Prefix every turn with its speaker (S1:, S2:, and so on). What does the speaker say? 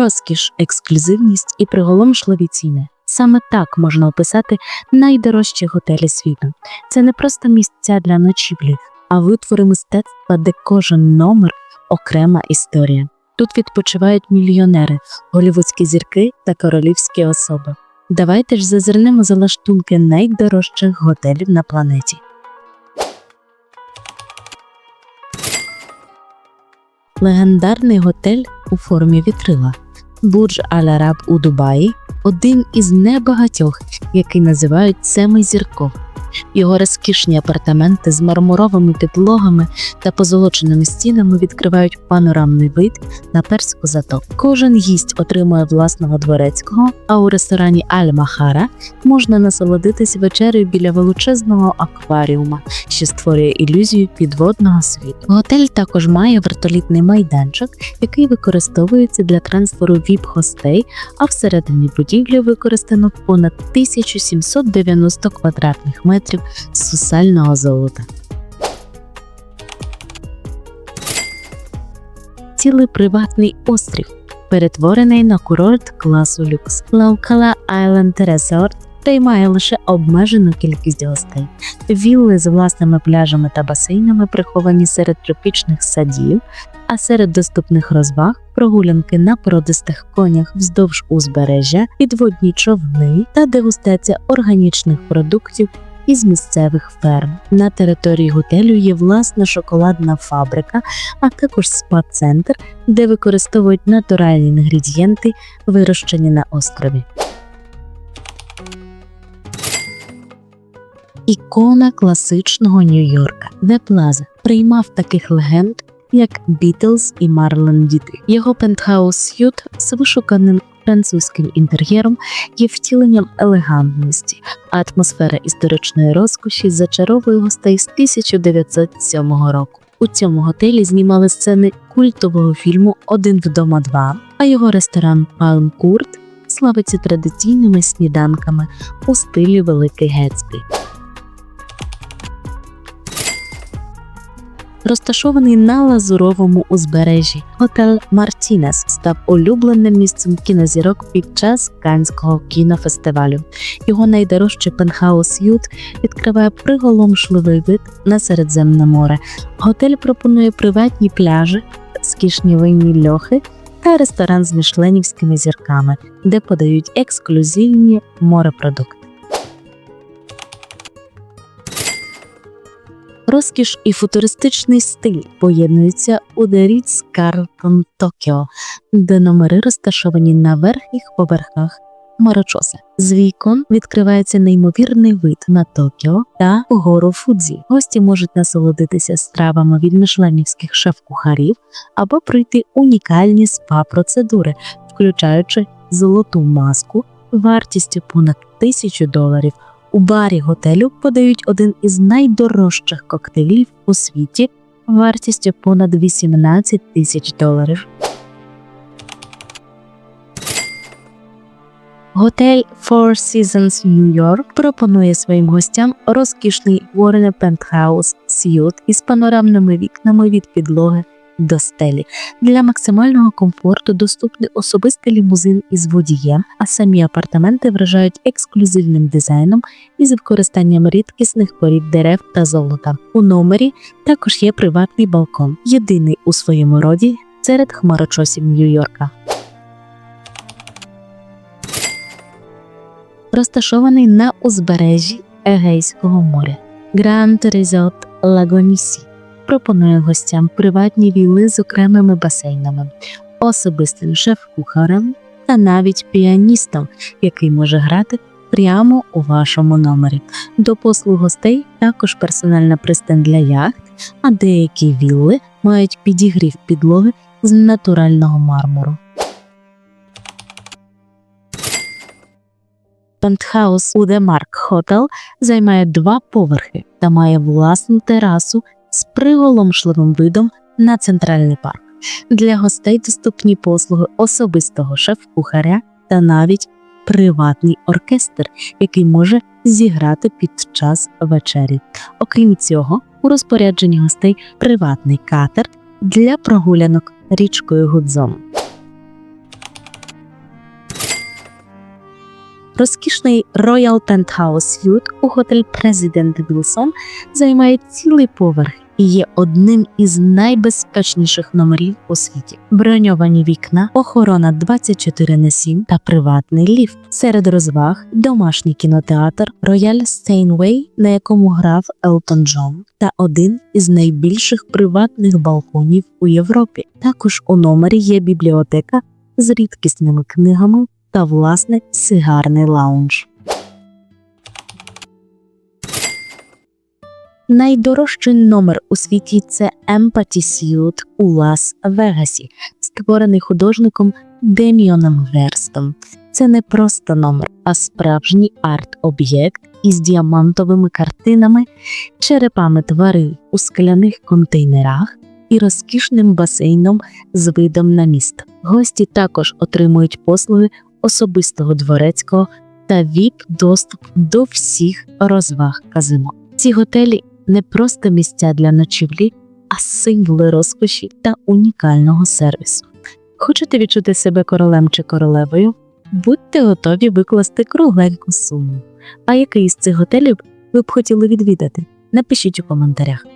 S1: Розкіш, ексклюзивність і приголомшливі ціни. Саме так можна описати найдорожчі готелі світу. Це не просто місця для ночівлі, а витвори мистецтва, де кожен номер окрема історія. Тут відпочивають мільйонери, голівудські зірки та королівські особи. Давайте ж зазирнемо за лаштунки найдорожчих готелів на планеті. Легендарний готель у формі вітрила Бурдж Аль-Араб у Дубаї один із небагатьох, який називають семизірков. Його розкішні апартаменти з мармуровими підлогами та позолоченими стінами відкривають панорамний вид на перську затоку. Кожен гість отримує власного дворецького, а у ресторані Аль-Махара можна насолодитись вечерею біля величезного акваріума, що створює ілюзію підводного світу. Готель також має вертолітний майданчик, який використовується для трансферу віп-гостей, а всередині будівлі використано понад 1790 квадратних метрів сусального золота. Цілий приватний острів, перетворений на курорт класу люкс. Лаукала Island Resort приймає лише обмежену кількість гостей. Вілли з власними пляжами та басейнами приховані серед тропічних садів, а серед доступних розваг прогулянки на породистих конях вздовж узбережжя, підводні човни та дегустація органічних продуктів із місцевих ферм. На території готелю є власна шоколадна фабрика, а також спа-центр, де використовують натуральні інгредієнти, вирощені на острові. Ікона класичного Нью-Йорка де Плаза приймав таких легенд, як Бітлз і Марлен Діти. Його пентхаус С'ют з вишуканим французьким інтер'єром є втіленням елегантності, а атмосфера історичної розкоші зачаровує гостей з 1907 року. У цьому готелі знімали сцени культового фільму Один вдома два, а його ресторан Палм Курт славиться традиційними сніданками у стилі Великий Гетсбі. Розташований на лазуровому узбережжі, готель Мартінес став улюбленим місцем кінозірок під час Канського кінофестивалю. Його найдорожчий пентхаус Ют відкриває приголомшливий вид на Середземне море. Готель пропонує приватні пляжі, скішні винні льохи та ресторан з мішленівськими зірками, де подають ексклюзивні морепродукти. Розкіш і футуристичний стиль поєднуються у The Ritz Carlton Tokyo, де номери розташовані на верхніх поверхах Марочоса. З вікон відкривається неймовірний вид на Токіо та гору Фудзі. Гості можуть насолодитися стравами від мишленівських шеф-кухарів або пройти унікальні спа-процедури, включаючи золоту маску вартістю понад тисячу доларів. У барі готелю подають один із найдорожчих коктейлів у світі вартістю понад 18 тисяч доларів. Готель Four Seasons York пропонує своїм гостям розкішний Warren Penthouse Suite із панорамними вікнами від підлоги до стелі. Для максимального комфорту доступний особистий лімузин із водієм, а самі апартаменти вражають ексклюзивним дизайном із використанням рідкісних порід дерев та золота. У номері також є приватний балкон, єдиний у своєму роді серед хмарочосів Нью-Йорка. Розташований на узбережжі Егейського моря. Гранд Резорт Лагонісі пропонує гостям приватні вілли з окремими басейнами, особистим шеф-кухарем та навіть піаністом, який може грати прямо у вашому номері. До послуг гостей також персональна пристань для яхт, а деякі вілли мають підігрів підлоги з натурального мармуру. Пентхаус у The Mark Hotel займає два поверхи та має власну терасу з приголомшливим видом на центральний парк. Для гостей доступні послуги особистого шеф-кухаря та навіть приватний оркестр, який може зіграти під час вечері. Окрім цього, у розпорядженні гостей приватний катер для прогулянок річкою Гудзон. Розкішний Royal Penthouse Suite у готель Президент Вілсон займає цілий поверх і є одним із найбезпечніших номерів у світі. Броньовані вікна, охорона 24 на 7 та приватний ліфт. Серед розваг домашній кінотеатр Royal Steinway, на якому грав Елтон Джон, та один із найбільших приватних балконів у Європі. Також у номері є бібліотека з рідкісними книгами та власне сигарний лаунж. Найдорожчий номер у світі це Empathy Suite у Лас-Вегасі, створений художником Деміоном Герстом. Це не просто номер, а справжній арт-об'єкт із діамантовими картинами, черепами тварин у скляних контейнерах і розкішним басейном з видом на місто. Гості також отримують послуги особистого дворецького та ВІП-доступ до всіх розваг казино. Ці готелі не просто місця для ночівлі, а символи розкоші та унікального сервісу. Хочете відчути себе королем чи королевою? Будьте готові викласти кругленьку суму. А який із цих готелів ви б хотіли відвідати? Напишіть у коментарях.